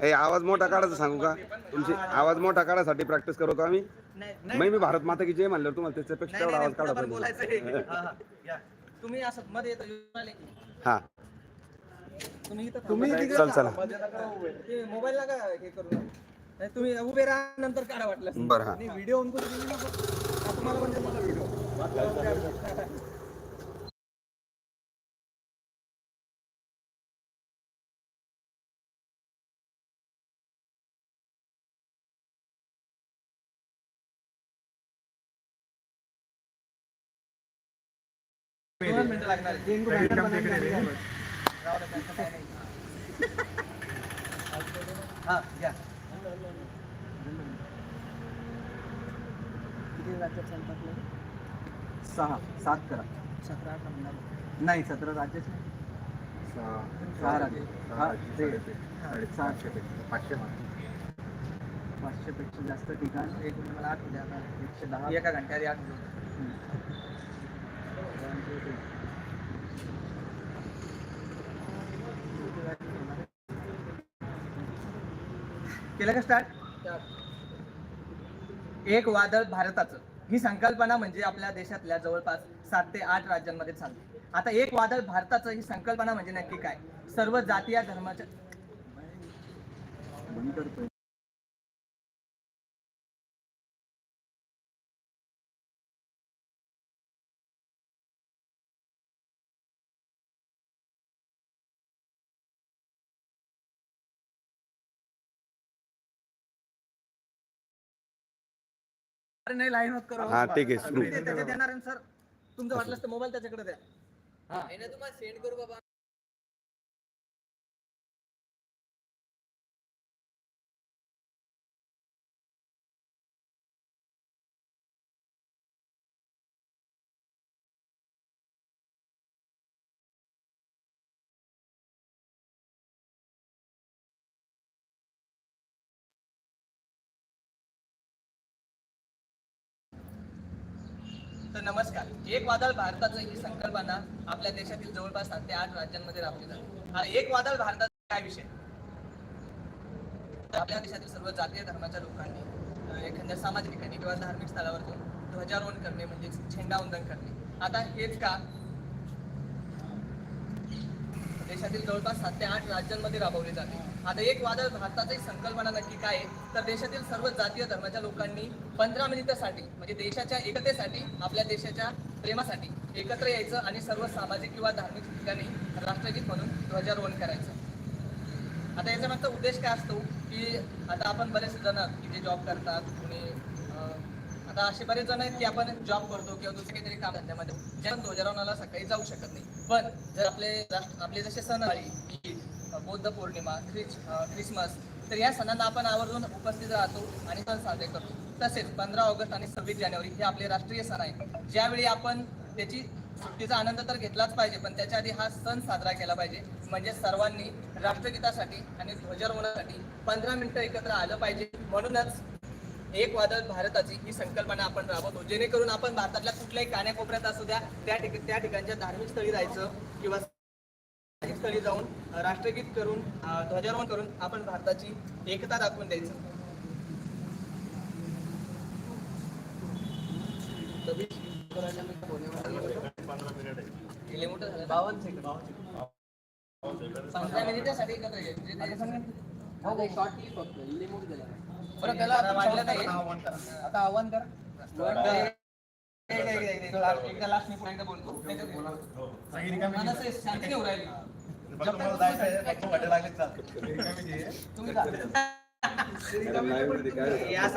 ए आवाज मोठा काढायचा सांगू का? तुमची आवाज मोठा काढायसाठी प्रॅक्टिस करू का आम्ही मी मी भारत माता की जय म्हणलं तुम्हाला त्याच्यापेक्षा तेवढा आवाज काढा पाहिजे. तुम्ही असं मध्ये की. हा. तुम्ही चल चला. मोबाईल नका हे करू. नाही, तुम्ही उभे राहा नंतर काढा वाटलं. बरं हा. व्हिडिओ ऑन करून. तुम्हाला म्हणजे मला व्हिडिओ सहा सात करा. सतरा नाही सतरा राज्याचे. सहा राज्य. पाचशे पाचशे पेक्षा जास्त ठिकाण. एक मला आता. एकशे दहा. एका घंट्याआधी आठवू द्या. केलं का स्टार्ट एक वादळ भारताचं. ही संकल्पना म्हणजे आपल्या देशातल्या जवळपास सात ते आठ राज्यांमध्ये चालते आता एक वादळ भारताचं ही संकल्पना म्हणजे नक्की काय? सर्व जातीय धर्माच्या अरे नाही लाईन होत करो हा ठीक आहे सुरू. ते त्याच्यात येणार आहे, सर. तुमचं वाटलं तर मोबाईल त्याच्याकडे द्या. हा. तुम्हाला सेंड करू बाबा नमस्कार. एक वादळ भारताचं ही संकल्पना आपल्या देशातील जवळपास सात ते आठ राज्यांमध्ये राबवली जाते. हा एक वादळ भारताचा काय विषय? आपल्या देशातील सर्व जातीय धर्माच्या लोकांनी एखाद्या सामाजिक ठिकाणी किंवा धार्मिक स्थळावर जाऊन ध्वजारोहण करणे म्हणजे झेंडावंदन करणे. आता हेच का देशातील जवळपास सात ते आठ राज्यांमध्ये राबवले जाते. आता एक वादळ भारताची संकल्पना नक्की काय आहे? तर देशातील सर्व जातीय धर्माच्या लोकांनी पंधरा मिनिटासाठी म्हणजे देशाच्या एकतेसाठी आपल्या देशाच्या प्रेमासाठी एकत्र यायचं आणि सर्व सामाजिक किंवा धार्मिक ठिकाणी राष्ट्रगीत म्हणून ध्वजारोहण करायचं. आता याचा मागचा उद्देश काय असतो? की आता आपण बरेच जण की जे जॉब करतात कुणी आता असे बरेच जण आहेत की आपण जॉब करतो किंवा दुसरे काहीतरी काम धंद्यामध्ये. ज्या ध्वजारोहणाला सकाळी जाऊ शकत नाही. पण जर आपले राष्ट्र- आपले जसे सण आली ईद बौद्ध पौर्णिमा ख्रिस ख्रिसमस तर या सणांना आपण आवर्जून उपस्थित राहतो आणि सण साजरे करतो. तसेच पंधरा ऑगस्ट आणि सव्वीस जानेवारी हे आपले राष्ट्रीय सण आहेत. ज्यावेळी आपण त्याची सुट्टीचा आनंद तर घेतलाच पाहिजे पण त्याच्या आधी हा सण साजरा केला पाहिजे. म्हणजे सर्वांनी राष्ट्रगीतासाठी आणि ध्वजारोहणासाठी पंधरा मिनिटं एकत्र आलं पाहिजे. म्हणूनच एक वादळ भारताची ही संकल्पना आपण राबवतो. जेणेकरून आपण भारतातल्या कुठल्याही कान्याकोपऱ्यात असू द्या त्या ठिक त्या ठिकाणच्या धार्मिक स्थळी जायचं किंवा धार्मिक स्थळी जाऊन राष्ट्रगीत करून ध्वजारोहण करून आपण भारताची एकता दाखवून द्यायचं. बावन्न सेकंद. पंधरा मिनिटासाठी एकत्र हो, हो, clip फक्त. लई मोठी झाली. बरं त्याला आता वाढलं नाही. आता आव्हान कर. एकदा लास्ट मी पुन्हा एकदा बोलतो. बोला. माणसं शांती होऊ राहिली. तुम्ही जा. हे असं